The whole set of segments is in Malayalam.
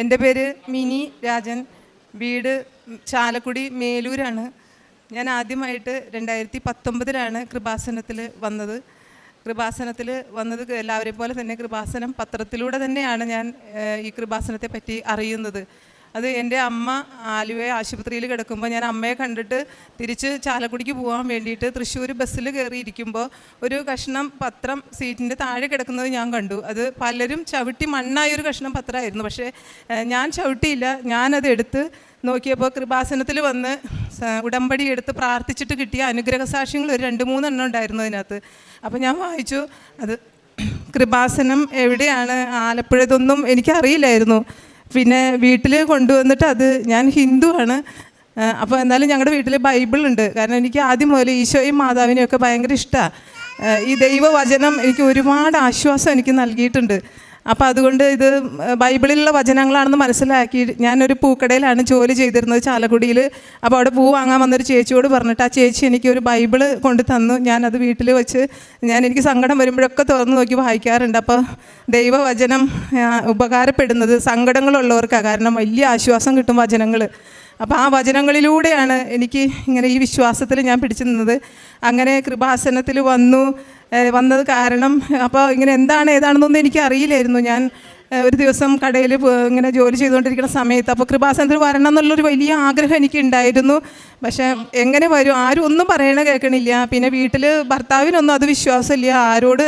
എന്റെ പേര് മിനി രാജൻ. വീട് ചാലക്കുടി മേലൂരാണ്. ഞാൻ ആദ്യമായിട്ട് രണ്ടായിരത്തി പത്തൊമ്പതിലാണ് കൃപാസനത്തിൽ വന്നത്. കൃപാസനത്തിൽ വന്നത് എല്ലാവരെയും പോലെ തന്നെ കൃപാസനം പത്രത്തിലൂടെ തന്നെയാണ് ഞാൻ ഈ കൃപാസനത്തെ പറ്റി അറിയുന്നത്. അത് എന്റെ അമ്മ ആലുവ ആശുപത്രിയിൽ കിടക്കുമ്പോൾ ഞാൻ അമ്മയെ കണ്ടിട്ട് തിരിച്ച് ചാലക്കുടിക്ക് പോകാൻ വേണ്ടിയിട്ട് തൃശ്ശൂർ ബസ്സിൽ കയറിയിരിക്കുമ്പോൾ ഒരു കഷ്ണം പത്രം സീറ്റിന്റെ താഴെ കിടക്കുന്നത് ഞാൻ കണ്ടു. അത് പലരും ചവിട്ടി മണ്ണായ ഒരു കഷ്ണം പത്രമായിരുന്നു. പക്ഷേ ഞാൻ ചവിട്ടിയില്ല. ഞാനത് എടുത്ത് നോക്കിയപ്പോൾ കൃപാസനത്തിൽ വന്ന് ഉടമ്പടി എടുത്ത് പ്രാർത്ഥിച്ചിട്ട് കിട്ടിയ അനുഗ്രഹ സാക്ഷ്യങ്ങൾ ഒരു രണ്ട് മൂന്നെണ്ണം ഉണ്ടായിരുന്നു അതിനകത്ത്. അപ്പോൾ ഞാൻ വായിച്ചു അത് കൃപാസനം എവിടെയാണ്? ആലപ്പുഴ ഇതൊന്നും എനിക്കറിയില്ലായിരുന്നു. പിന്നെ വീട്ടിൽ കൊണ്ടുവന്നിട്ട് അത് ഞാൻ ഹിന്ദുവാണ്. അപ്പോൾ എന്നാലും ഞങ്ങളുടെ വീട്ടിൽ ബൈബിൾ ഉണ്ട് കാരണം എനിക്ക് ആദ്യം മുതൽ ഈശോയും മാതാവിനെയും ഒക്കെ ഭയങ്കര ഇഷ്ടമാണ് ഈ ദൈവവചനം എനിക്ക് ഒരുപാട് ആശ്വാസം എനിക്ക് നൽകിയിട്ടുണ്ട്. അപ്പോൾ അതുകൊണ്ട് ഇത് ബൈബിളിലുള്ള വചനങ്ങളാണെന്ന് മനസ്സിലാക്കി ഞാനൊരു പൂക്കടയിലാണ് ജോലി ചെയ്തിരുന്നത് ചാലക്കുടിയിൽ അപ്പോൾ അവിടെ പൂ വാങ്ങാൻ വന്നൊരു ചേച്ചിയോട് പറഞ്ഞിട്ട് ആ ചേച്ചി എനിക്ക് ഒരു ബൈബിൾ കൊണ്ട് തന്നു. ഞാനത് വീട്ടിൽ വെച്ച് ഞാൻ എനിക്ക് സങ്കടം വരുമ്പോഴൊക്കെ തുറന്ന് നോക്കി വായിക്കാറുണ്ട്. അപ്പോൾ ദൈവവചനം ഉപകാരപ്പെടുന്നത് സങ്കടങ്ങളുള്ളവർക്കാണ് കാരണം വലിയ ആശ്വാസം കിട്ടും വചനങ്ങൾ അപ്പോൾ ആ വചനങ്ങളിലൂടെയാണ് എനിക്ക് ഇങ്ങനെ ഈ വിശ്വാസത്തിൽ ഞാൻ പിടിച്ചു നിന്നത്. അങ്ങനെ കൃപാസനത്തിൽ വന്നു. വന്നത് കാരണം അപ്പോൾ ഇങ്ങനെ എന്താണ് ഏതാണെന്നൊന്നും എനിക്ക് അറിയില്ലായിരുന്നു ഞാൻ ഒരു ദിവസം കടയിൽ ഇങ്ങനെ ജോലി ചെയ്തുകൊണ്ടിരിക്കുന്ന സമയത്ത് അപ്പോൾ കൃപാസനത്തിൽ വരണം എന്നുള്ളൊരു വലിയ ആഗ്രഹം എനിക്കുണ്ടായിരുന്നു. പക്ഷേ എങ്ങനെ വരും? ആരും ഒന്നും പറയണ കേൾക്കണില്ല. പിന്നെ വീട്ടിൽ ഭർത്താവിനൊന്നും അത് വിശ്വാസമില്ല. ആരോട്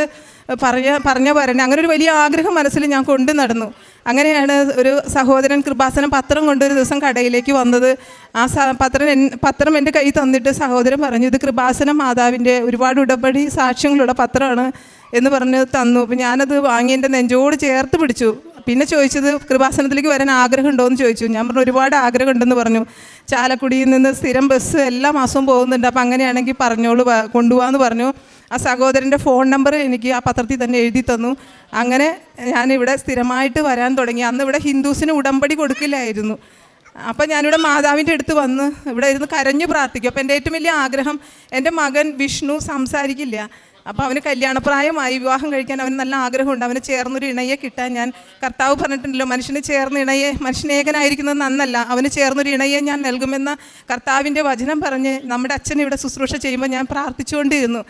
പറഞ്ഞ പറഞ്ഞ വരണേ അങ്ങനെ ഒരു വലിയ ആഗ്രഹം മനസ്സിൽ ഞാൻ കൊണ്ടു നടന്നു. അങ്ങനെയാണ് ഒരു സഹോദരൻ കൃപാസനം പത്രം കൊണ്ടൊരു ദിവസം കടയിലേക്ക് വന്നത്. ആ പത്രം പത്രം എന്റെ കയ്യിൽ തന്നിട്ട് സഹോദരൻ പറഞ്ഞു ഇത് കൃപാസന മാതാവിന്റെ ഒരുപാട് ഉടമ്പടി സാക്ഷ്യങ്ങളുള്ള പത്രമാണ് എന്ന് പറഞ്ഞ് തന്നു. അപ്പം ഞാനത് വാങ്ങി എന്റെ നെഞ്ചോട് ചേർത്ത് പിടിച്ചു. പിന്നെ ചോദിച്ചത് കൃപാസനത്തിലേക്ക് വരാൻ ആഗ്രഹം ഉണ്ടോ എന്ന് ചോദിച്ചു. ഞാൻ പറഞ്ഞു ഒരുപാട് ആഗ്രഹം ആഗ്രഹമുണ്ടെന്ന് പറഞ്ഞു. ചാലക്കുടിയിൽ നിന്ന് സ്ഥിരം ബസ് എല്ലാ മാസവും പോകുന്നുണ്ട്. അപ്പം അങ്ങനെയാണെങ്കിൽ പറഞ്ഞോളൂ കൊണ്ടുപോകാമെന്ന് പറഞ്ഞു. ആ സഹോദരന്റെ ഫോൺ നമ്പർ എനിക്ക് ആ പത്രത്തിൽ തന്നെ എഴുതി തന്നു. അങ്ങനെ ഞാനിവിടെ സ്ഥിരമായിട്ട് വരാൻ തുടങ്ങി. അന്ന് ഇവിടെ ഹിന്ദുസിന് ഉടമ്പടി കൊടുക്കില്ലായിരുന്നു. അപ്പം ഞാനിവിടെ മാതാവിന്റെ അടുത്ത് വന്ന് ഇവിടെ ഇരുന്ന് കരഞ്ഞു പ്രാർത്ഥിക്കും. അപ്പോൾ എന്റെ ഏറ്റവും വലിയ ആഗ്രഹം എന്റെ മകൻ വിഷ്ണു സംസാരിക്കില്ല. അപ്പോൾ അവന് കല്യാണപ്രായമായി. വിവാഹം കഴിക്കാൻ അവന് നല്ല ആഗ്രഹമുണ്ട്. അവന് ചേർന്നൊരു ഇണയെ കിട്ടാൻ ഞാൻ കർത്താവ് പറഞ്ഞിട്ടുണ്ടല്ലോ മനുഷ്യന് ചേർന്ന് ഇണയെ മനുഷ്യനേകനായിരിക്കുന്നത് നന്നല്ല. അവന് ചേർന്നൊരു ഇണയെ ഞാൻ നൽകുമെന്ന കർത്താവിന്റെ വചനം പറഞ്ഞ് നമ്മുടെ അച്ഛൻ ഇവിടെ ശുശ്രൂഷ ചെയ്യുമ്പോൾ ഞാൻ പ്രാർത്ഥിച്ചുകൊണ്ടിരുന്നു.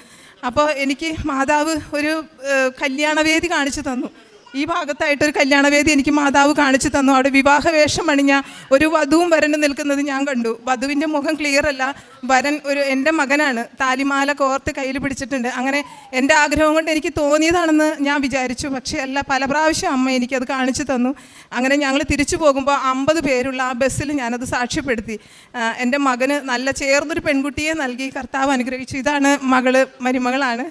അപ്പോൾ എനിക്ക് മാതാവ് ഒരു കല്യാണവേദി കാണിച്ചു തന്നു. ഈ ഭാഗത്തായിട്ടൊരു കല്യാണവേദി എനിക്ക് മാതാവ് കാണിച്ചു തന്നു. അവിടെ വിവാഹവേഷം അണിഞ്ഞ ഒരു വധുവും വരനും നിൽക്കുന്നത് ഞാൻ കണ്ടു. വധുവിന്റെ മുഖം ക്ലിയർ അല്ല. വരൻ ഒരു എന്റെ മകനാണ്. താലിമാല കോർത്ത് കയ്യിൽ പിടിച്ചിട്ടുണ്ട്. അങ്ങനെ എന്റെ ആഗ്രഹം കൊണ്ട് എനിക്ക് തോന്നിയതാണെന്ന് ഞാൻ വിചാരിച്ചു. പക്ഷേ അല്ല പല പ്രാവശ്യം അമ്മ എനിക്കത് കാണിച്ചു തന്നു. അങ്ങനെ ഞങ്ങൾ തിരിച്ചു പോകുമ്പോൾ അമ്പത് പേരുള്ള ആ ബസ്സിൽ ഞാനത് സാക്ഷ്യപ്പെടുത്തി. എന്റെ മകന് നല്ല ചേർന്നൊരു പെൺകുട്ടിയെ നൽകി കർത്താവ് അനുഗ്രഹിച്ചു. ഇതാണ് മകൾ മരുമകളാണ്.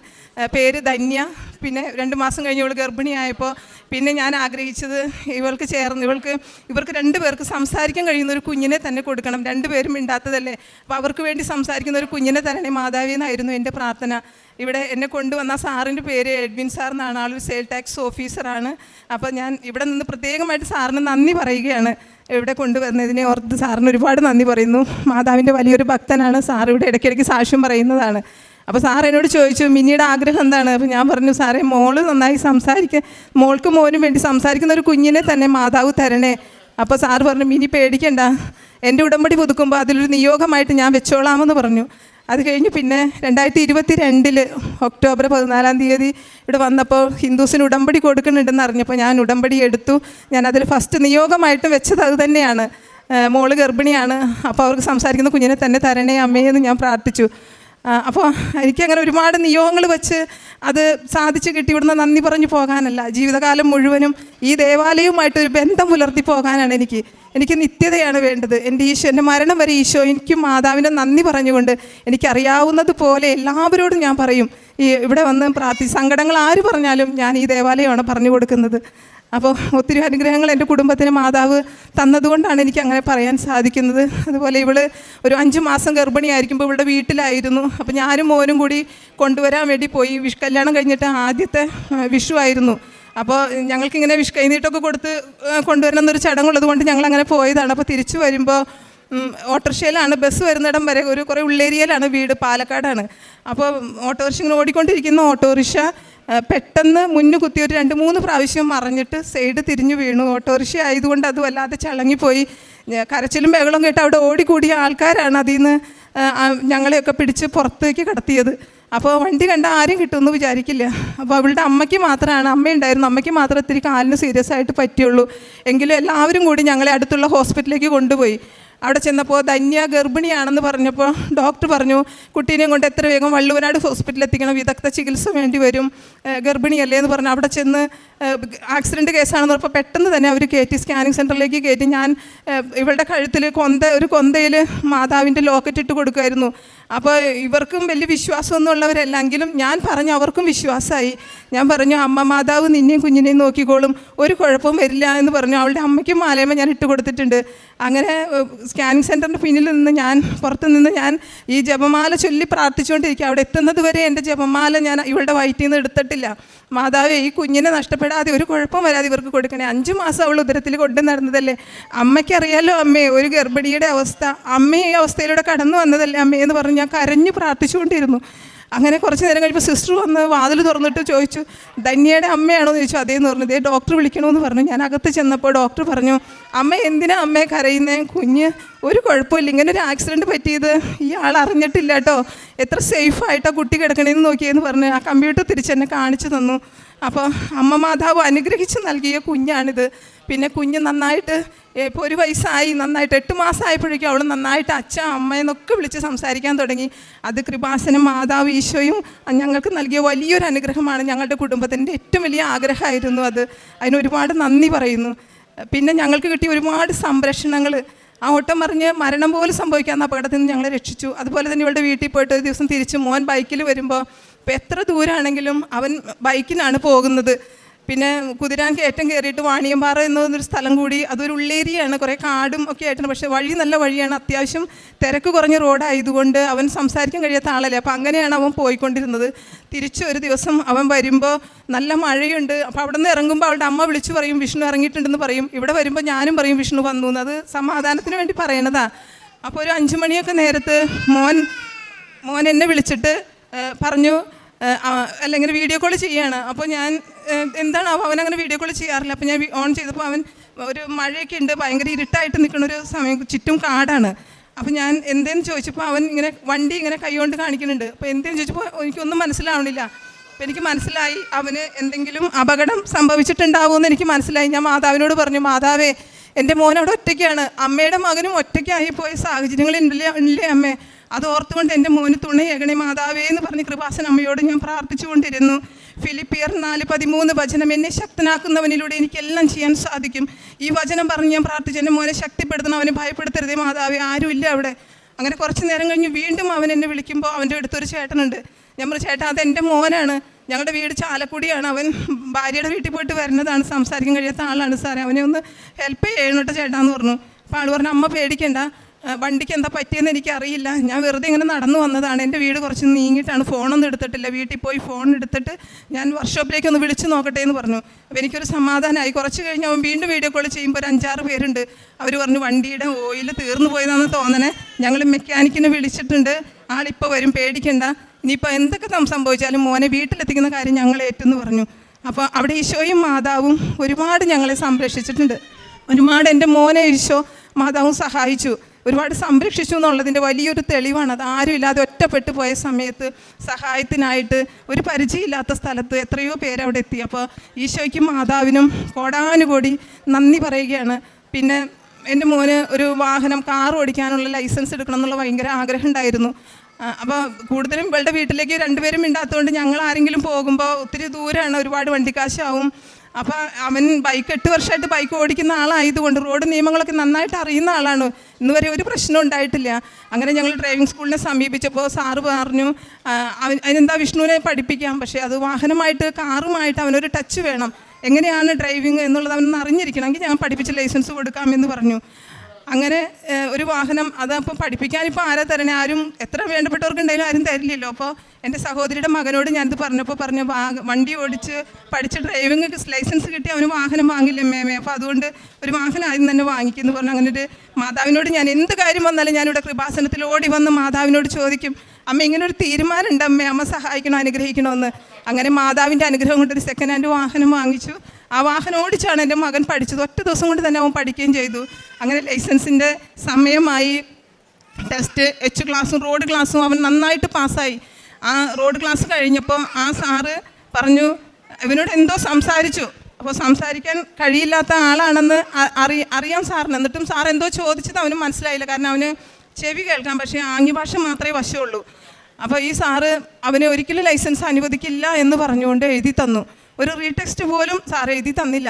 പേര് ധന്യ. പിന്നെ രണ്ട് മാസം കഴിഞ്ഞ് ഇവൾ ഗർഭിണിയായപ്പോൾ പിന്നെ ഞാൻ ആഗ്രഹിച്ചത് ഇവൾക്ക് ചേർന്ന് ഇവൾക്ക് ഇവർക്ക് രണ്ട് പേർക്ക് സംസാരിക്കാൻ കഴിയുന്ന ഒരു കുഞ്ഞിനെ തന്നെ കൊടുക്കണം. രണ്ടുപേരും മിണ്ടാത്തതല്ലേ? അപ്പോൾ അവർക്ക് വേണ്ടി സംസാരിക്കുന്ന ഒരു കുഞ്ഞിനെ തരണേ മാതാവിന്നായിരുന്നു എന്റെ പ്രാർത്ഥന. ഇവിടെ എന്നെ കൊണ്ടുവന്ന സാറിന്റെ പേര് എഡ്വിൻ സാർ എന്നാണ്. ആൾ സെയിൽ ടാക്സ് ഓഫീസറാണ് അപ്പോൾ ഞാൻ ഇവിടെ നിന്ന് പ്രത്യേകമായിട്ട് സാറിന് നന്ദി പറയുകയാണ്. ഇവിടെ കൊണ്ടുവന്നതിനെ ഓർത്ത് സാറിന് ഒരുപാട് നന്ദി പറയുന്നു. മാതാവിന്റെ വലിയൊരു ഭക്തനാണ്. സാർ ഇവിടെ ഇടയ്ക്കിടയ്ക്ക് സാക്ഷ്യം പറയുന്നതാണ്. അപ്പോൾ സാർ എന്നോട് ചോദിച്ചു മിനിയുടെ ആഗ്രഹം എന്താണ്? അപ്പോൾ ഞാൻ പറഞ്ഞു സാറേ മോൾ നന്നായി സംസാരിക്കുക മോൾക്ക് മോനും വേണ്ടി സംസാരിക്കുന്ന ഒരു കുഞ്ഞിനെ തന്നെ മാതാവ് തരണേ. അപ്പോൾ സാർ പറഞ്ഞു മിനി പേടിക്കണ്ട എന്റെ ഉടമ്പടി പുതുക്കുമ്പോൾ അതിലൊരു നിയോഗമായിട്ട് ഞാൻ വെച്ചോളാമെന്ന് പറഞ്ഞു. അത് കഴിഞ്ഞ് പിന്നെ രണ്ടായിരത്തി ഇരുപത്തി രണ്ടിൽ ഒക്ടോബർ പതിനാലാം തീയതി ഇവിടെ വന്നപ്പോൾ ഹിന്ദുസിന് ഉടമ്പടി കൊടുക്കുന്നുണ്ടെന്ന് അറിഞ്ഞപ്പോൾ ഞാൻ ഉടമ്പടി എടുത്തു. ഞാൻ അതിൽ ഫസ്റ്റ് നിയോഗമായിട്ട് വെച്ചത് അത് തന്നെയാണ്. മോൾ ഗർഭിണിയാണ് അപ്പോൾ അവർക്ക് സംസാരിക്കുന്ന കുഞ്ഞിനെ തന്നെ തരണേ അമ്മയെന്ന് ഞാൻ പ്രാർത്ഥിച്ചു. അപ്പോൾ എനിക്കങ്ങനെ ഒരുപാട് നിയോഗങ്ങൾ വെച്ച് അത് സാധിച്ചു കിട്ടി ഇവിടുന്ന് നന്ദി പറഞ്ഞു പോകാനല്ല. ജീവിതകാലം മുഴുവനും ഈ ദേവാലയവുമായിട്ട് ഒരു ബന്ധം പുലർത്തി പോകാനാണ് എനിക്ക് എനിക്ക് നിത്യതയാണ് വേണ്ടത്. എന്റെ ഈശോ എന്റെ മരണം വരെ ഈശോ എനിക്കും മാതാവിനെ നന്ദി പറഞ്ഞുകൊണ്ട് എനിക്കറിയാവുന്നത് പോലെ എല്ലാവരോടും ഞാൻ പറയും. ഈ ഇവിടെ വന്ന് പ്രാർത്ഥി സങ്കടങ്ങൾ ആര് പറഞ്ഞാലും ഞാൻ ഈ ദേവാലയമാണ് പറഞ്ഞു കൊടുക്കുന്നത്. അപ്പോൾ ഒത്തിരി അനുഗ്രഹങ്ങൾ എന്റെ കുടുംബത്തിന് മാതാവ് തന്നതുകൊണ്ടാണ് എനിക്ക് അങ്ങനെ പറയാൻ സാധിക്കുന്നത്. അതുപോലെ ഇവൾ ഒരു അഞ്ച് മാസം ഗർഭിണിയായിരിക്കുമ്പോൾ ഇവളുടെ വീട്ടിലായിരുന്നു. അപ്പോൾ ഞാനും മോനും കൂടി കൊണ്ടുവരാൻ വേണ്ടി പോയി. വിഷ് കല്യാണം കഴിഞ്ഞിട്ട് ആദ്യത്തെ വിഷു ആയിരുന്നു. അപ്പോൾ ഞങ്ങൾക്കിങ്ങനെ വിഷ് കൈനീട്ടൊക്കെ കൊടുത്ത് കൊണ്ടുവരണം എന്നൊരു ചടങ്ങുള്ളത് കൊണ്ട് ഞങ്ങൾ അങ്ങനെ പോയതാണ്. അപ്പോൾ തിരിച്ചു വരുമ്പോൾ ഓട്ടോറിക്ഷയിലാണ് ബസ് വരുന്നിടം വരെ ഒരു കുറേ ഉള്ളേരിയയിലാണ് വീട് പാലക്കാടാണ്. അപ്പോൾ ഓട്ടോറിക്ഷ ഇങ്ങനെ ഓടിക്കൊണ്ടിരിക്കുന്ന ഓട്ടോറിക്ഷ പെട്ടെന്ന് മുന്നു കുത്തി ഒരു രണ്ട് മൂന്ന് പ്രാവശ്യം മറിഞ്ഞിട്ട് സൈഡ് തിരിഞ്ഞു വീണു. ഓട്ടോറിക്ഷ ആയതുകൊണ്ട് അത് വല്ലാതെ ചളങ്ങിപ്പോയി. കരച്ചിലും ബഹളം കേട്ട് അവിടെ ഓടിക്കൂടിയ ആൾക്കാരാണ് അതിൽ നിന്ന് ഞങ്ങളെയൊക്കെ പിടിച്ച് പുറത്തേക്ക് കടത്തിയത്. അപ്പോൾ വണ്ടി കണ്ട ആരും കിട്ടുമെന്ന് വിചാരിക്കില്ല. അപ്പോൾ അവളുടെ അമ്മയ്ക്ക് മാത്രമാണ് അമ്മയുണ്ടായിരുന്നു അമ്മയ്ക്ക് മാത്രം ഇത്തിരി കാലിന് സീരിയസ് ആയിട്ട് പറ്റിയുള്ളൂ. എങ്കിലും എല്ലാവരും കൂടി ഞങ്ങളെ അടുത്തുള്ള ഹോസ്പിറ്റലിലേക്ക് കൊണ്ടുപോയി. അവിടെ ചെന്നപ്പോൾ ധന്യ ഗർഭിണിയാണെന്ന് പറഞ്ഞപ്പോൾ ഡോക്ടർ പറഞ്ഞു കുട്ടീനെയും കൊണ്ട് എത്ര വേഗം വള്ളുവനാട് ഹോസ്പിറ്റലിൽ എത്തിക്കണം. വിദഗ്ധ ചികിത്സ വേണ്ടി വരും. ഗർഭിണിയല്ലേ എന്ന് പറഞ്ഞു. അവിടെ ചെന്ന് ആക്സിഡന്റ് കേസാണെന്ന് പറഞ്ഞപ്പോൾ പെട്ടെന്ന് തന്നെ അവർ കയറ്റി സ്കാനിങ് സെന്ററിലേക്ക് കയറ്റി ഞാൻ ഇവളുടെ കഴുത്തിൽ കൊന്ത ഒരു കൊന്തയിൽ മാതാവിന്റെ ലോക്കറ്റ് ഇട്ട് കൊടുക്കുമായിരുന്നു അപ്പോൾ ഇവർക്കും വലിയ വിശ്വാസമൊന്നും ഉള്ളവരല്ലെങ്കിലും ഞാൻ പറഞ്ഞു അവർക്കും വിശ്വാസമായി. ഞാൻ പറഞ്ഞു അമ്മ മാതാവ് നിന്നെയും കുഞ്ഞിനെയും നോക്കിക്കോളും. ഒരു കുഴപ്പവും വരില്ല എന്ന് പറഞ്ഞു. അവളുടെ അമ്മയ്ക്കും മാലയമ്മ ഞാൻ ഇട്ട് കൊടുത്തിട്ടുണ്ട്. അങ്ങനെ സ്കാനിങ് സെന്ററിന്റെ പിന്നിൽ നിന്ന് ഞാൻ പുറത്തു നിന്ന് ഞാൻ ഈ ജപമാല ചൊല്ലി പ്രാർത്ഥിച്ചുകൊണ്ടിരിക്കുക. അവിടെ എത്തുന്നത് വരെ എന്റെ ജപമാല ഞാൻ ഇവളുടെ വയറ്റിൽ നിന്ന് എടുത്തിട്ടില്ല. മാതാവേ ഈ കുഞ്ഞിനെ നഷ്ടപ്പെടാതെ ഒരു കുഴപ്പം വരാതെ ഇവർക്ക് കൊടുക്കണേ. അഞ്ച് മാസം അവൾ ഉദരത്തിൽ കൊണ്ടു നടന്നതല്ലേ? അമ്മയ്ക്കറിയാലോ അമ്മേ ഒരു ഗർഭിണിയുടെ അവസ്ഥ. അമ്മ ഈ അവസ്ഥയിലൂടെ കടന്നു വന്നതല്ലേ അമ്മേ എന്ന് പറഞ്ഞ് ഞാൻ കരഞ്ഞു പ്രാർത്ഥിച്ചുകൊണ്ടിരുന്നു. അങ്ങനെ കുറച്ച് നേരം കഴിയുമ്പോൾ സിസ്റ്റർ വന്ന് വാതിൽ തുറന്നിട്ട് ചോദിച്ചു ധന്യയുടെ അമ്മയാണോ? എന്ന് ചോദിച്ചു. അതേന്ന് പറഞ്ഞു. ഇതേ ഡോക്ടർ വിളിക്കണമെന്ന് പറഞ്ഞു. ഞാൻ അകത്ത് ചെന്നപ്പോൾ ഡോക്ടർ പറഞ്ഞു അമ്മ എന്തിനാ അമ്മയെ കരയുന്നേ? കുഞ്ഞ് ഒരു കുഴപ്പമില്ല. ഇങ്ങനെ ഒരു ആക്സിഡന്റ് പറ്റിയത് ആൾ അറിഞ്ഞിട്ടില്ല കേട്ടോ. എത്ര സേഫായിട്ടാണ് കുട്ടി കിടക്കണേന്ന് നോക്കിയെന്ന് പറഞ്ഞ് ആ കമ്പ്യൂട്ടർ തിരിച്ചെന്നെ കാണിച്ചു തന്നു. അപ്പോൾ അമ്മ മാതാവ് അനുഗ്രഹിച്ച് നൽകിയ കുഞ്ഞാണിത്. പിന്നെ കുഞ്ഞ് നന്നായിട്ട് ഇപ്പോൾ ഒരു വയസ്സായി നന്നായിട്ട് എട്ട് മാസമായപ്പോഴേക്കും അവൾ നന്നായിട്ട് അച്ഛൻ അമ്മയെന്നൊക്കെ വിളിച്ച് സംസാരിക്കാൻ തുടങ്ങി. അത് കൃപാസനം മാതാവ് ഈശോയും ഞങ്ങൾക്ക് നൽകിയ വലിയൊരു അനുഗ്രഹമാണ് ഞങ്ങളുടെ കുടുംബത്തിന്റെ ഏറ്റവും വലിയ ആഗ്രഹമായിരുന്നു അത്. അതിന് ഒരുപാട് നന്ദി പറയുന്നു. പിന്നെ ഞങ്ങൾക്ക് കിട്ടിയ ഒരുപാട് സംരക്ഷണങ്ങൾ. ആ ഓട്ടം മറിഞ്ഞ് മരണം പോലും സംഭവിക്കാവുന്ന അപകടത്തിൽ നിന്ന് ഞങ്ങളെ രക്ഷിച്ചു. അതുപോലെ തന്നെ ഇവളുടെ വീട്ടിൽ പോയിട്ട് ഒരു ദിവസം തിരിച്ച് മോൻ ബൈക്കിൽ വരുമ്പോൾ ഇപ്പം എത്ര ദൂരാണെങ്കിലും അവൻ ബൈക്കിനാണ് പോകുന്നത്. പിന്നെ കുതിരാൻ കയറ്റം കയറിയിട്ട് വാണിയമ്പാറ എന്നൊരു സ്ഥലം കൂടി അതൊരു ഉള്ളേരിയാണ്. കുറേ കാടും ഒക്കെ ആയിട്ടുണ്ട്. പക്ഷേ വഴി നല്ല വഴിയാണ്. അത്യാവശ്യം തിരക്ക് കുറഞ്ഞ റോഡായതുകൊണ്ട് അവൻ സംസാരിക്കാൻ കഴിയാത്ത ആളല്ലേ. അപ്പോൾ അങ്ങനെയാണ് അവൻ പോയിക്കൊണ്ടിരുന്നത്. തിരിച്ച് ഒരു ദിവസം അവൻ വരുമ്പോൾ നല്ല മഴയുണ്ട്. അപ്പോൾ അവിടെ നിന്ന് ഇറങ്ങുമ്പോൾ അവളുടെ അമ്മ വിളിച്ചു പറയും വിഷ്ണു ഇറങ്ങിയിട്ടുണ്ടെന്ന് പറയും. ഇവിടെ വരുമ്പോൾ ഞാനും പറയും വിഷ്ണു വന്നു എന്ന്. അത് സമാധാനത്തിന് വേണ്ടി പറയണതാ. അപ്പോൾ ഒരു അഞ്ച് മണിയൊക്കെ നേരത്ത് മോൻ മോൻ എന്നെ വിളിച്ചിട്ട് പറഞ്ഞു ഏഹ്, ആ, അല്ല ഇങ്ങനെ വീഡിയോ കോൾ ചെയ്യാണ്. അപ്പോൾ ഞാൻ എന്താണ് അവൻ അങ്ങനെ വീഡിയോ കോൾ ചെയ്യാറില്ല. അപ്പോൾ ഞാൻ ഓൺ ചെയ്തപ്പോൾ അവൻ ഒരു മഴയൊക്കെ ഉണ്ട് ഭയങ്കര ഇരുട്ടായിട്ട് നിൽക്കുന്ന ഒരു സമയം ചുറ്റും കാടാണ്. അപ്പം ഞാൻ എന്തേന്ന് ചോദിച്ചപ്പോൾ അവൻ ഇങ്ങനെ വണ്ടി ഇങ്ങനെ കൈകൊണ്ട് കാണിക്കുന്നുണ്ട്. അപ്പോൾ എന്തേന്ന് ചോദിച്ചപ്പോൾ എനിക്കൊന്നും മനസ്സിലാവണില്ല. അപ്പോൾ എനിക്ക് മനസ്സിലായി അവന് എന്തെങ്കിലും അപകടം സംഭവിച്ചിട്ടുണ്ടാവുമെന്ന് എനിക്ക് മനസ്സിലായി. ഞാൻ മാതാവിനോട് പറഞ്ഞു മാതാവേ എന്റെ മോനോട് ഒറ്റയ്ക്കാണ്. അമ്മയുടെ മകനും ഒറ്റയ്ക്കായി പോയ സാഹചര്യങ്ങൾ ഉണ്ടല്ലേ ഉണ്ടല്ലേ അമ്മേ? അത് ഓർത്തുകൊണ്ട് എന്റെ മോന് തുണയേകണേ മാതാവേ എന്ന് പറഞ്ഞ് കൃപാസൻ അമ്മയോട് ഞാൻ പ്രാർത്ഥിച്ചുകൊണ്ടിരുന്നു. ഫിലിപ്പിയർ നാല് പതിമൂന്ന് വചനം എന്നെ ശക്തനാക്കുന്നവനിലൂടെ എനിക്കെല്ലാം ചെയ്യാൻ സാധിക്കും. ഈ വചനം പറഞ്ഞ് ഞാൻ പ്രാർത്ഥിച്ചു. എന്റെ മോനെ ശക്തിപ്പെടുത്തണം അവനെ ഭയപ്പെടുത്തരുതേ മാതാവേ ആരുമില്ല അവിടെ. അങ്ങനെ കുറച്ച് നേരം കഴിഞ്ഞ് വീണ്ടും അവൻ എന്നെ വിളിക്കുമ്പോൾ അവന്റെ അടുത്തൊരു ചേട്ടനുണ്ട്. ഞാൻ പറഞ്ഞു ചേട്ടാ അത് എന്റെ മോനാണ്. ഞങ്ങളുടെ വീട് ചാലക്കുടിയാണ്. അവൻ ഭാര്യയുടെ വീട്ടിൽ പോയിട്ട് വരുന്നതാണ്. സംസാരിക്കാൻ കഴിയാത്ത ആളാണ് സാറേ. അവനെ ഒന്ന് ഹെൽപ്പ് ചെയ്യണം കേട്ടോ ചേട്ടാന്ന് പറഞ്ഞു. അപ്പോൾ ആൾ പറഞ്ഞു അമ്മ പേടിക്കണ്ട. വണ്ടിക്ക് എന്താ പറ്റിയെന്ന് എനിക്കറിയില്ല. ഞാൻ വെറുതെ ഇങ്ങനെ നടന്നു വന്നതാണ്. എന്റെ വീട് കുറച്ച് നീങ്ങിയിട്ടാണ്. ഫോണൊന്നും എടുത്തിട്ടില്ല. വീട്ടിൽ പോയി ഫോൺ എടുത്തിട്ട് ഞാൻ വർക്ക്ഷോപ്പിലേക്ക് ഒന്ന് വിളിച്ച് നോക്കട്ടെ എന്ന് പറഞ്ഞു. അപ്പോൾ എനിക്കൊരു സമാധാനമായി. കുറച്ച് കഴിഞ്ഞ് അവൻ വീണ്ടും വീഡിയോ കോൾ ചെയ്യുമ്പോൾ ഒരു അഞ്ചാറ് പേരുണ്ട്. അവർ പറഞ്ഞു വണ്ടിയുടെ ഓയിൽ തീർന്നു പോയതാണെന്ന് തോന്നണേ. ഞങ്ങൾ മെക്കാനിക്കിനെ വിളിച്ചിട്ടുണ്ട്. ആളിപ്പോൾ വരും. പേടിക്കണ്ട. ഇനിയിപ്പോൾ എന്തൊക്കെ സംഭവിച്ചാലും മോനെ വീട്ടിലെത്തിക്കുന്ന കാര്യം ഞങ്ങൾ ഏറ്റെന്ന് പറഞ്ഞു. അപ്പോൾ അവിടെ ഈശോയും മാതാവും ഒരുപാട് ഞങ്ങളെ സംരക്ഷിച്ചിട്ടുണ്ട്. ഒരുപാട് എന്റെ മോനെ ഈശോ മാതാവും സഹായിച്ചു. ഒരുപാട് സംരക്ഷിച്ചു എന്നുള്ളതിന്റെ വലിയൊരു തെളിവാണ്. അത് ആരുമില്ലാതെ ഒറ്റപ്പെട്ടു പോയ സമയത്ത് സഹായത്തിനായിട്ട് ഒരു പരിചയമില്ലാത്ത സ്ഥലത്ത് എത്രയോ പേര് അവിടെ എത്തി. അപ്പോൾ ഈശോയ്ക്കും മാതാവിനും കോടാനുകോടി നന്ദി പറയുകയാണ്. പിന്നെ എന്റെ മോന് ഒരു വാഹനം കാർ ഓടിക്കാനുള്ള ലൈസൻസ് എടുക്കണം എന്നുള്ള ഭയങ്കര ആഗ്രഹം ഉണ്ടായിരുന്നു. അപ്പോൾ കൂടുതലും ഇവളുടെ വീട്ടിലേക്ക് രണ്ടുപേരും മിണ്ടാത്തതുകൊണ്ട് ഞങ്ങൾ ആരെങ്കിലും പോകുമ്പോൾ ഒത്തിരി ദൂരമാണ് ഒരുപാട് വണ്ടിക്കാശാവും. അപ്പോൾ അവൻ ബൈക്ക് എട്ട് വർഷമായിട്ട് ബൈക്ക് ഓടിക്കുന്ന ആളായതുകൊണ്ട് റോഡ് നിയമങ്ങളൊക്കെ നന്നായിട്ട് അറിയുന്ന ആളാണ്. ഇന്ന് വരെ ഒരു പ്രശ്നം ഉണ്ടായിട്ടില്ല. അങ്ങനെ ഞങ്ങൾ ഡ്രൈവിംഗ് സ്കൂളിനെ സമീപിച്ചപ്പോൾ സാറ് പറഞ്ഞു അവൻ അതിനെന്താ വിഷ്ണുവിനെ പഠിപ്പിക്കാം? പക്ഷേ അത് വാഹനമായിട്ട് കാറുമായിട്ട് അവനൊരു ടച്ച് വേണം. എങ്ങനെയാണ് ഡ്രൈവിംഗ് എന്നുള്ളത് അവനൊന്ന് അറിഞ്ഞിരിക്കണമെങ്കിൽ ഞാൻ പഠിപ്പിച്ച് ലൈസൻസ് കൊടുക്കാമെന്ന് പറഞ്ഞു. അങ്ങനെ ഒരു വാഹനം അതപ്പോൾ പഠിപ്പിക്കാൻ ഇപ്പോൾ ആരാ തരണേ? ആരും എത്ര വേണ്ടപ്പെട്ടവർക്കുണ്ടെങ്കിലും ആരും തരില്ലല്ലോ. അപ്പോൾ എന്റെ സഹോദരിയുടെ മകനോട് ഞാനിത് പറഞ്ഞപ്പോൾ പറഞ്ഞു "വാ- വണ്ടി ഓടിച്ച് പഠിച്ച് ഡ്രൈവിംഗ് ലൈസൻസ് കിട്ടി അവന് വാഹനം വാങ്ങില്ല മേമേ. അപ്പോൾ അതുകൊണ്ട് ഒരു വാഹനം ആദ്യം തന്നെ വാങ്ങിക്കുന്നു പറഞ്ഞു. അങ്ങനെ ഒരു മാതാവിനോട് ഞാൻ എന്ത് കാര്യം വന്നാലും ഞാനിവിടെ കൃപാസനത്തിൽ ഓടി വന്ന് മാതാവിനോട് ചോദിക്കും അമ്മ ഇങ്ങനെ ഒരു തീരുമാനം ഉണ്ട് അമ്മ. അമ്മ സഹായിക്കണോ അനുഗ്രഹിക്കണോ എന്ന്? അങ്ങനെ മാതാവിന്റെ അനുഗ്രഹം കൊണ്ട് ഒരു സെക്കൻഡ് ഹാൻഡ് വാഹനം വാങ്ങിച്ചു. ആ വാഹനം ഓടിച്ചാണ് എന്റെ മകൻ പഠിച്ചത്. ഒറ്റ ദിവസം കൊണ്ട് തന്നെ അവൻ പഠിക്കുകയും ചെയ്തു. അങ്ങനെ ലൈസൻസിന്റെ സമയമായി ടെസ്റ്റ് എച്ച് ക്ലാസ്സും റോഡ് ക്ലാസ്സും അവൻ നന്നായിട്ട് പാസ്സായി. ആ റോഡ് ക്ലാസ് കഴിഞ്ഞപ്പോൾ ആ സാറ് പറഞ്ഞു ഇവനോട് എന്തോ സംസാരിച്ചു. അപ്പോൾ സംസാരിക്കാൻ കഴിയില്ലാത്ത ആളാണെന്ന് അറി അറിയാം സാറിന്. എന്നിട്ടും സാർ എന്തോ ചോദിച്ചത് അവന് മനസ്സിലായില്ല. കാരണം അവന് ചെവി കേൾക്കാം. പക്ഷേ ആംഗ്യഭാഷ മാത്രമേ വശമുള്ളൂ. അപ്പോൾ ഈ സാറ് അവനെ ഒരിക്കലും ലൈസൻസ് അനുവദിക്കില്ല എന്ന് പറഞ്ഞുകൊണ്ട് എഴുതി തന്നു. ഒരു റീടെക്സ്റ്റ് പോലും സാർ എഴുതി തന്നില്ല.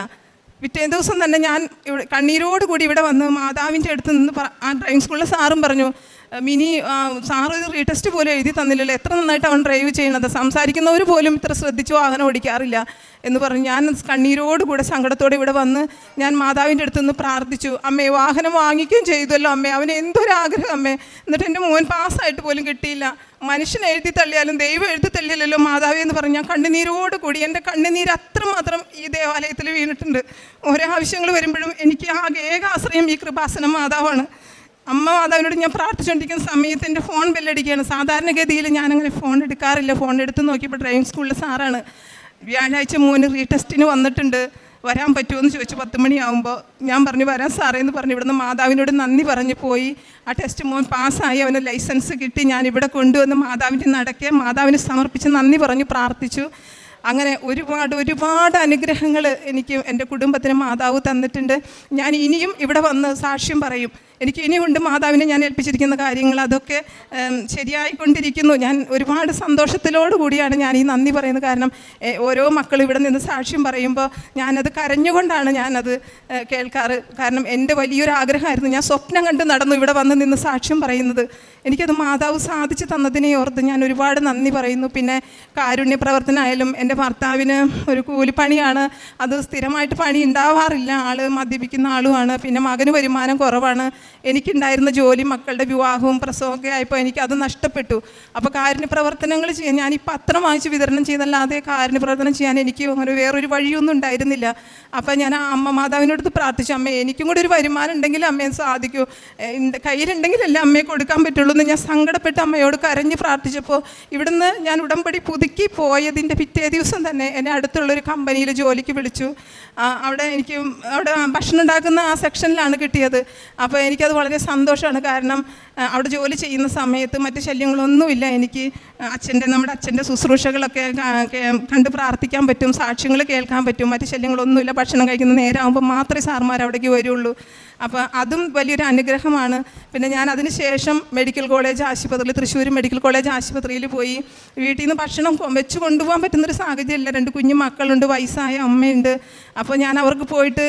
പിറ്റേ ദിവസം തന്നെ ഞാൻ ഇവിടെ കണ്ണീരോട് കൂടി ഇവിടെ വന്ന് മാതാവിന്റെ അടുത്ത് നിന്ന് ആ ഡ്രൈവിംഗ് സ്കൂളിലെ സാറും പറഞ്ഞു "ഏ, മിനി സാറ് റീടെസ്റ്റ് പോലും എഴുതി തന്നില്ലല്ലോ. എത്ര നന്നായിട്ട് അവൻ ഡ്രൈവ് ചെയ്യണത് സംസാരിക്കുന്നവർ പോലും ഇത്ര ശ്രദ്ധിച്ച് വാഹനം ഓടിക്കാറില്ല എന്ന് പറഞ്ഞു ഞാൻ കണ്ണീരോടുകൂടെ സങ്കടത്തോടെ ഇവിടെ വന്ന് ഞാൻ മാതാവിന്റെ അടുത്ത് നിന്ന് പ്രാർത്ഥിച്ചു. അമ്മേ വാഹനം വാങ്ങിക്കുകയും ചെയ്തല്ലോ അമ്മേ. അവന് എന്തൊരു ആഗ്രഹം അമ്മേ. എന്നിട്ട് എന്റെ മോൻ പാസ്സായിട്ട് പോലും കിട്ടിയില്ല. മനുഷ്യൻ എഴുതി തള്ളിയാലും ദൈവം എഴുതി തള്ളിയില്ലല്ലോ മാതാവി എന്ന് പറഞ്ഞ് ഞാൻ കണ്ണുനീരോട് കൂടി എന്റെ കണ്ണുനീര് അത്രമാത്രം ഈ ദേവാലയത്തിൽ വീണിട്ടുണ്ട്. ഓരോ ആവശ്യങ്ങൾ വരുമ്പോഴും എനിക്ക് ആകെ ഏക ആശ്രയം ഈ കൃപാസനം മാതാവാണ്. അമ്മ മാതാവിനോട് ഞാൻ പ്രാർത്ഥിച്ചുകൊണ്ടിരിക്കുന്ന സമയത്ത് എന്റെ ഫോൺ ബെല്ലടിക്കുകയാണ്. സാധാരണഗതിയിൽ ഞാനങ്ങനെ ഫോൺ എടുക്കാറില്ല. ഫോൺ എടുത്ത് നോക്കിയപ്പോൾ ഡ്രൈവിംഗ് സ്കൂളിലെ സാറാണ് വ്യാഴാഴ്ച മോന് റീടെസ്റ്റിന് വന്നിട്ടുണ്ട്. വരാൻ പറ്റുമോ എന്ന് ചോദിച്ചു. പത്ത് മണിയാകുമ്പോൾ ഞാൻ പറഞ്ഞു വരാം സാറേ എന്ന് പറഞ്ഞു. ഇവിടുന്ന് മാതാവിനോട് നന്ദി പറഞ്ഞു പോയി. ആ ടെസ്റ്റ് മോൻ പാസ്സായി. അവന് ലൈസൻസ് കിട്ടി. ഞാൻ ഇവിടെ കൊണ്ടുവന്ന് മാതാവിന്റെ നടക്കെ മാതാവിന് സമർപ്പിച്ച് നന്ദി പറഞ്ഞു പ്രാർത്ഥിച്ചു. അങ്ങനെ ഒരുപാട് ഒരുപാട് അനുഗ്രഹങ്ങൾ എനിക്ക് എന്റെ കുടുംബത്തിന് മാതാവ് തന്നിട്ടുണ്ട്. ഞാൻ ഇനിയും ഇവിടെ വന്ന് സാക്ഷ്യം പറയും. എനിക്ക് ഇനിയുണ്ട് മാതാവിനെ ഞാൻ ഏൽപ്പിച്ചിരിക്കുന്ന കാര്യങ്ങൾ അതൊക്കെ ശരിയായിക്കൊണ്ടിരിക്കുന്നു. ഞാൻ ഒരുപാട് സന്തോഷത്തിലോട് കൂടിയാണ് ഞാൻ ഈ നന്ദി പറയുന്നത്. കാരണം ഓരോ മക്കളും ഇവിടെ നിന്ന് സാക്ഷ്യം പറയുമ്പോൾ ഞാനത് കരഞ്ഞുകൊണ്ടാണ് ഞാനത് കേൾക്കാറ്. കാരണം എന്റെ വലിയൊരു ആഗ്രഹമായിരുന്നു ഞാൻ സ്വപ്നം കണ്ട് നടന്നു ഇവിടെ വന്ന് നിന്ന് സാക്ഷ്യം പറയുന്നത്. എനിക്കത് മാതാവ് സാധിച്ചു തന്നതിനെ ഓർത്ത് ഞാൻ ഒരുപാട് നന്ദി പറയുന്നു. പിന്നെ കാരുണ്യ പ്രവർത്തനമായാലും എന്റെ ഭർത്താവിന് ഒരു കൂലിപ്പണിയാണ്. അത് സ്ഥിരമായിട്ട് പണി ഉണ്ടാവാറില്ല. ആൾ മദ്യപിക്കുന്ന ആളുമാണ്. പിന്നെ മകന് വരുമാനം കുറവാണ്. എനിക്കുണ്ടായിരുന്ന ജോലി മക്കളുടെ വിവാഹവും പ്രസവമൊക്കെ ആയപ്പോൾ എനിക്ക് അത് നഷ്ടപ്പെട്ടു. അപ്പോൾ കാരുണ്യ പ്രവർത്തനങ്ങൾ ചെയ്യാൻ ഞാനിപ്പോൾ അത്രം വാങ്ങിച്ച് വിതരണം ചെയ്തല്ലാതെ കാരുണ്യ പ്രവർത്തനം ചെയ്യാൻ എനിക്ക് അങ്ങനെ വേറൊരു വഴിയൊന്നും ഉണ്ടായിരുന്നില്ല. അപ്പോൾ ഞാൻ അമ്മ മാതാവിനടുത്ത് പ്രാർത്ഥിച്ചു അമ്മ എനിക്കും കൂടി ഒരു വരുമാനം ഉണ്ടെങ്കിൽ അമ്മയെ സാധിക്കൂ. കയ്യിലുണ്ടെങ്കിലല്ലേ അമ്മയെ കൊടുക്കാൻ പറ്റുള്ളൂ എന്ന് ഞാൻ സങ്കടപ്പെട്ട് അമ്മയോട് കരഞ്ഞ് പ്രാർത്ഥിച്ചപ്പോൾ ഇവിടുന്ന് ഞാൻ ഉടമ്പടി പുതുക്കി പോയതിന്റെ പിറ്റേ ദിവസം തന്നെ എന്നെ അടുത്തുള്ളൊരു കമ്പനിയിൽ ജോലിക്ക് വിളിച്ചു. അവിടെ എനിക്ക് അവിടെ ഭക്ഷണം ഉണ്ടാക്കുന്ന ആ സെക്ഷനിലാണ് കിട്ടിയത്. അപ്പോൾ എനിക്കത് വളരെ സന്തോഷമാണ്. കാരണം അവിടെ ജോലി ചെയ്യുന്ന സമയത്ത് മറ്റ് ശല്യങ്ങളൊന്നുമില്ല. എനിക്ക് അച്ഛന്റെ നമ്മുടെ അച്ഛന്റെ ശുശ്രൂഷകളൊക്കെ കണ്ട് പ്രാർത്ഥിക്കാൻ പറ്റും സാക്ഷ്യങ്ങൾ കേൾക്കാൻ പറ്റും മറ്റ് ശല്യങ്ങളൊന്നുമില്ല. ഭക്ഷണം കഴിക്കുന്ന നേരമാകുമ്പോൾ മാത്രമേ സാർമാർ അവിടേക്ക് വരുള്ളൂ. അപ്പോൾ അതും വലിയൊരു അനുഗ്രഹമാണ്. പിന്നെ ഞാൻ അതിന് ശേഷം മെഡിക്കൽ കോളേജ് ആശുപത്രിയിൽ തൃശ്ശൂർ മെഡിക്കൽ കോളേജ് ആശുപത്രിയിൽ പോയി. വീട്ടിൽ നിന്ന് ഭക്ഷണം വെച്ച് കൊണ്ടുപോകാൻ പറ്റുന്നൊരു സാഹചര്യമില്ല. രണ്ട് കുഞ്ഞു മക്കളുണ്ട് വയസ്സായ അമ്മയുണ്ട്. അപ്പോൾ ഞാൻ അവർക്ക് പോയിട്ട്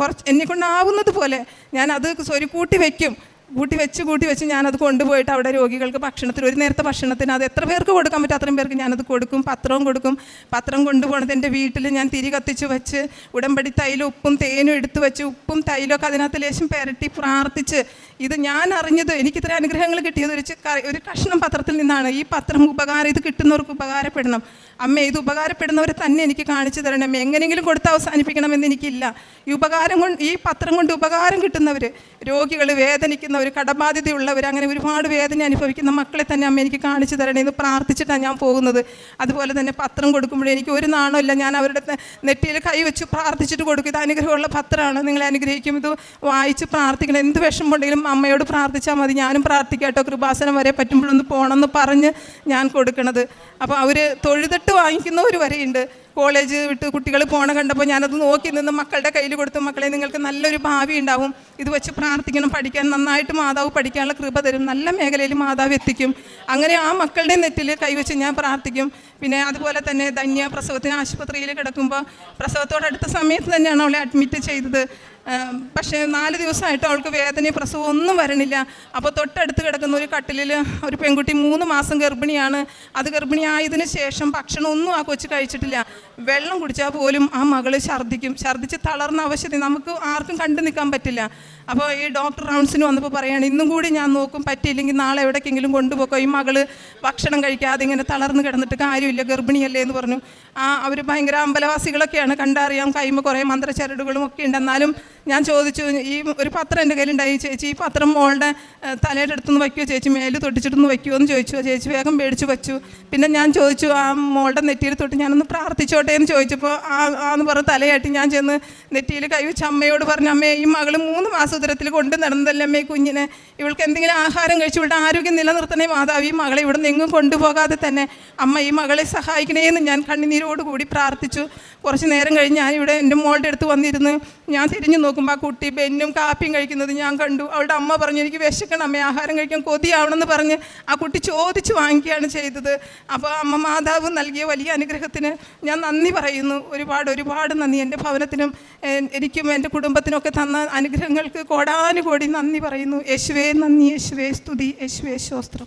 കുറച്ച് എന്നെക്കൊണ്ടാവുന്നത് പോലെ ഞാൻ അത് സ്വരുക്കൂട്ടി കൂട്ടി വയ്ക്കും കൂട്ടി വെച്ച് കൂട്ടി വെച്ച് ഞാനത് കൊണ്ടുപോയിട്ട് അവിടെ രോഗികൾക്ക് ഭക്ഷണത്തിന് ഒരു നേരത്തെ ഭക്ഷണത്തിന് അത് എത്ര പേർക്ക് കൊടുക്കാൻ പറ്റും? അത്രയും പേർക്ക് ഞാനത് കൊടുക്കും പത്രവും കൊടുക്കും. പത്രം കൊണ്ടുപോകണത് എന്റെ വീട്ടിൽ ഞാൻ തിരി കത്തിച്ച് വെച്ച് ഉടമ്പടി തൈലും ഉപ്പും തേനും എടുത്തു വെച്ച് ഉപ്പും തൈലൊക്കെ അതിനകത്ത് ലേശം പെരട്ടി പ്രാർത്ഥിച്ച്. ഇത് ഞാൻ അറിഞ്ഞത് എനിക്ക് ഇത്ര അനുഗ്രഹങ്ങൾ കിട്ടിയത് ഒരു ഒരു കഷ്ണം പത്രത്തിൽ നിന്നാണ്. ഈ പത്രം ഉപകാരം ഇത് കിട്ടുന്നവർക്ക് ഉപകാരപ്പെടണം. അമ്മ ഇത് ഉപകാരപ്പെടുന്നവരെ തന്നെ എനിക്ക് കാണിച്ചു തരണം എങ്ങനെയെങ്കിലും കൊടുത്ത് അവസാനിപ്പിക്കണമെന്ന് എനിക്കില്ല. ഈ ഉപകാരം കൊണ്ട് ഈ പത്രം കൊണ്ട് ഉപകാരം കിട്ടുന്നവർ രോഗികൾ വേദനിക്കുന്നവർ കടബാധ്യതയുള്ളവർ അങ്ങനെ ഒരുപാട് വേദന അനുഭവിക്കുന്ന മക്കളെ തന്നെ അമ്മ എനിക്ക് കാണിച്ചു തരണേ എന്ന് പ്രാർത്ഥിച്ചിട്ടാണ് ഞാൻ പോകുന്നത്. അതുപോലെ തന്നെ പത്രം കൊടുക്കുമ്പോഴേ എനിക്ക് ഒരു നാണമില്ല ഞാൻ അവരുടെ നെറ്റിയിൽ കൈവച്ച് പ്രാർത്ഥിച്ചിട്ട് കൊടുക്കും. ഇത് അനുഗ്രഹമുള്ള പത്രമാണ്. നിങ്ങളെ അനുഗ്രഹിക്കും. ഇത് വായിച്ച് പ്രാർത്ഥിക്കണം. എന്ത് വിഷമമുണ്ടെങ്കിലും അമ്മയോട് പ്രാർത്ഥിച്ചാൽ മതി. ഞാനും പ്രാർത്ഥിക്കാം കേട്ടോ. കൃപാസനം വരെ പറ്റുമ്പോഴൊന്ന് പോകണമെന്ന് പറഞ്ഞ് ഞാൻ കൊടുക്കണത്. അപ്പോൾ അവർ തൊഴുതിട്ട് വാങ്ങിക്കുന്നവർ വരെയുണ്ട്. കോളേജ് വിട്ട് കുട്ടികൾ പോണ കണ്ടപ്പോൾ ഞാനത് നോക്കി നിന്ന് മക്കളുടെ കയ്യിൽ കൊടുത്ത് മക്കളെ നിങ്ങൾക്ക് നല്ലൊരു ഭാവി ഉണ്ടാവും. ഇത് വെച്ച് പ്രാർത്ഥിക്കണം പഠിക്കാൻ നന്നായിട്ട് മാതാവ് പഠിക്കാനുള്ള കൃപ തരും. നല്ല മേഖലയിൽ മാതാവ് എത്തിക്കും. അങ്ങനെ ആ മക്കളുടെ നെറ്റിൽ കൈവച്ച് ഞാൻ പ്രാർത്ഥിക്കും. പിന്നെ അതുപോലെ തന്നെ ധന്യ പ്രസവത്തിന് ആശുപത്രിയിൽ കിടക്കുമ്പോൾ പ്രസവത്തോടടുത്ത സമയത്ത് തന്നെയാണ് അവളെ അഡ്മിറ്റ് ചെയ്തത്. പക്ഷേ നാല് ദിവസമായിട്ട് അവൾക്ക് വേദനയും പ്രസവം ഒന്നും വരണില്ല. അപ്പോൾ തൊട്ടടുത്ത് കിടക്കുന്ന ഒരു കട്ടിലിൽ ഒരു പെൺകുട്ടി മൂന്ന് മാസം ഗർഭിണിയാണ്. അത് ഗർഭിണിയായതിനു ശേഷം ഭക്ഷണം ഒന്നും ആ കൊച്ചു കഴിച്ചിട്ടില്ല. വെള്ളം കുടിച്ചാൽ പോലും ആ മകൾ ഛർദ്ദിക്കും. ഛർദ്ദിച്ച് തളർന്ന അവശത നമുക്ക് ആർക്കും കണ്ടു നിൽക്കാൻ പറ്റില്ല. അപ്പോൾ ഈ ഡോക്ടർ റൗൺസിന് വന്നപ്പോൾ പറയുകയാണ് ഇന്നും കൂടി ഞാൻ നോക്കും പറ്റിയില്ലെങ്കിൽ നാളെ എവിടേക്കെങ്കിലും കൊണ്ടുപോക്കോ? ഈ മകൾ ഭക്ഷണം കഴിക്കാതെ ഇങ്ങനെ തളർന്ന് കിടന്നിട്ട് കാര്യമില്ല ഗർഭിണിയല്ലേ എന്ന് പറഞ്ഞു. ആ അവർ ഭയങ്കര അമ്പലവാസികളൊക്കെയാണ് കണ്ടറിയാം കൈമ കുറേ മന്ത്രച്ചരടുകളും ഒക്കെ ഉണ്ട്. എന്നാലും ഞാൻ ചോദിച്ചു ഈ ഒരു പത്രം എന്റെ കയ്യിലുണ്ടായി ചേച്ചി? ഈ പത്രം മോളുടെ തലയുടെ അടുത്തുനിന്ന് വയ്ക്കുമോ ചേച്ചി മേൽ തൊട്ടിച്ചിട്ടൊന്ന് വയ്ക്കുമോ എന്ന് ചോദിച്ചു. ചേച്ചി വേഗം മേടിച്ച് വെച്ചു. പിന്നെ ഞാൻ ചോദിച്ചു ആ മോളുടെ നെറ്റിയിൽ തൊട്ട് ഞാനൊന്ന് പ്രാർത്ഥിച്ചോട്ടെ? എന്ന് ചോദിച്ചപ്പോൾ ആ ആന്ന് പറഞ്ഞ് തലയാട്ടി ഞാൻ ചെന്ന് നെറ്റിയിൽ കൈവച്ച് അമ്മയോട് പറഞ്ഞു അമ്മേ ഈ മകൾ മൂന്ന് മാസം ഉദരത്തിൽ കൊണ്ട് നടന്നതല്ലമ്മേ കുഞ്ഞിനെ? ഇവൾക്ക് എന്തെങ്കിലും ആഹാരം കഴിച്ചു ഇവളുടെ ആരോഗ്യം നിലനിർത്തണേ മാതാവ് ഈ മകളെ ഇവിടെ എങ്ങും കൊണ്ടുപോകാതെ തന്നെ. അമ്മ ഈ മകളെ സഹായിക്കണേ എന്ന് ഞാൻ കണ്ണുനീരോട് കൂടി പ്രാർത്ഥിച്ചു. കുറച്ച് നേരം കഴിഞ്ഞ് ഞാൻ ഇവിടെ എന്റെ മോളുടെ അടുത്ത് വന്നിരുന്ന് ഞാൻ തിരിഞ്ഞു നോക്കുമ്പോൾ ആ കുട്ടി ബെന്നും കാപ്പിയും കഴിക്കുന്നത് ഞാൻ കണ്ടു. അവളുടെ അമ്മ പറഞ്ഞു എനിക്ക് വിശക്കണം അമ്മ ആഹാരം കഴിക്കാൻ കൊതിയാവണമെന്ന് പറഞ്ഞ് ആ കുട്ടി ചോദിച്ച് വാങ്ങിക്കുകയാണ് ചെയ്തത്. അപ്പോൾ അമ്മ മാതാവ് നൽകിയ വലിയ അനുഗ്രഹത്തിന് ഞാൻ നന്ദി പറയുന്നു. ഒരുപാട് ഒരുപാട് നന്ദി. എന്റെ ഭവനത്തിനും എനിക്കും എന്റെ കുടുംബത്തിനൊക്കെ തന്ന അനുഗ്രഹങ്ങൾക്ക് കോടാനുകോടി നന്ദി പറയുന്നു. യേശുവേ നന്ദി. യേശുവേ സ്തുതി. യേശുവേ ശോസ്ത്രം